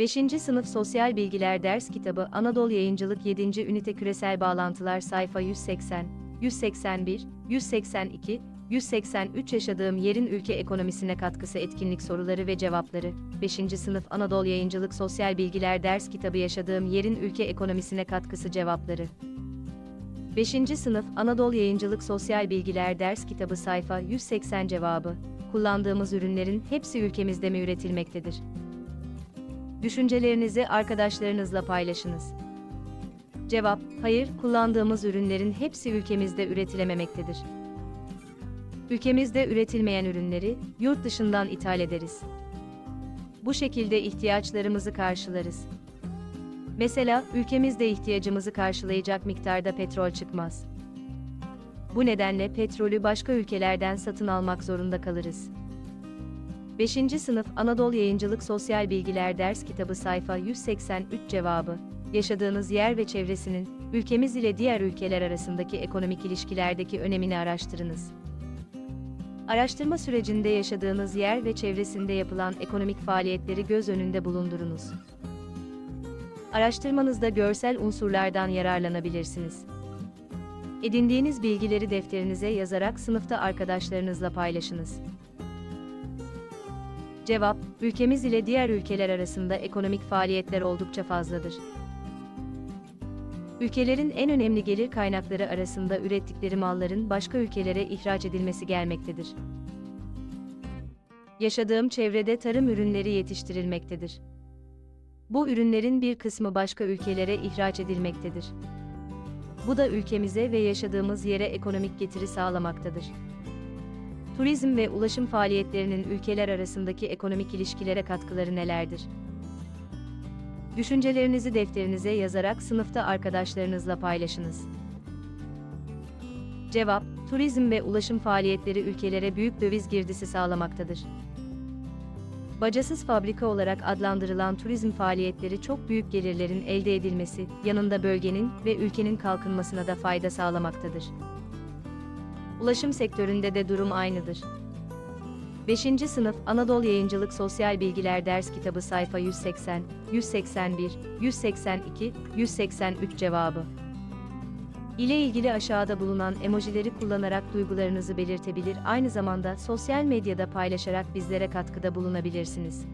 5. Sınıf Sosyal Bilgiler Ders Kitabı Anadolu Yayıncılık 7. Ünite Küresel Bağlantılar Sayfa 180, 181, 182, 183 Yaşadığım Yerin Ülke Ekonomisine Katkısı Etkinlik Soruları ve Cevapları 5. Sınıf Anadolu Yayıncılık Sosyal Bilgiler Ders Kitabı Yaşadığım Yerin Ülke Ekonomisine Katkısı Cevapları 5. Sınıf Anadolu Yayıncılık Sosyal Bilgiler Ders Kitabı Sayfa 180 Cevabı Kullandığımız ürünlerin hepsi ülkemizde mi üretilmektedir? Düşüncelerinizi arkadaşlarınızla paylaşınız. Cevap: Hayır, kullandığımız ürünlerin hepsi ülkemizde üretilememektedir. Ülkemizde üretilmeyen ürünleri yurt dışından ithal ederiz. Bu şekilde ihtiyaçlarımızı karşılarız. Mesela ülkemizde ihtiyacımızı karşılayacak miktarda petrol çıkmaz. Bu nedenle petrolü başka ülkelerden satın almak zorunda kalırız. 5. Sınıf Anadolu Yayıncılık Sosyal Bilgiler Ders Kitabı sayfa 183 cevabı. Yaşadığınız yer ve çevresinin ülkemiz ile diğer ülkeler arasındaki ekonomik ilişkilerdeki önemini araştırınız. Araştırma sürecinde yaşadığınız yer ve çevresinde yapılan ekonomik faaliyetleri göz önünde bulundurunuz. Araştırmanızda görsel unsurlardan yararlanabilirsiniz. Edindiğiniz bilgileri defterinize yazarak sınıfta arkadaşlarınızla paylaşınız. Cevap, ülkemiz ile diğer ülkeler arasında ekonomik faaliyetler oldukça fazladır. Ülkelerin en önemli gelir kaynakları arasında ürettikleri malların başka ülkelere ihraç edilmesi gelmektedir. Yaşadığım çevrede tarım ürünleri yetiştirilmektedir. Bu ürünlerin bir kısmı başka ülkelere ihraç edilmektedir. Bu da ülkemize ve yaşadığımız yere ekonomik getiri sağlamaktadır. Turizm ve ulaşım faaliyetlerinin ülkeler arasındaki ekonomik ilişkilere katkıları nelerdir? Düşüncelerinizi defterinize yazarak sınıfta arkadaşlarınızla paylaşınız. Cevap: Turizm ve ulaşım faaliyetleri ülkelere büyük döviz girdisi sağlamaktadır. Bacasız fabrika olarak adlandırılan turizm faaliyetleri çok büyük gelirlerin elde edilmesi, yanında bölgenin ve ülkenin kalkınmasına da fayda sağlamaktadır. Ulaşım sektöründe de durum aynıdır. 5. Sınıf Anadolu Yayıncılık Sosyal Bilgiler Ders Kitabı sayfa 180, 181, 182, 183 cevabı. ile ilgili aşağıda bulunan emojileri kullanarak duygularınızı belirtebilir, aynı zamanda sosyal medyada paylaşarak bizlere katkıda bulunabilirsiniz.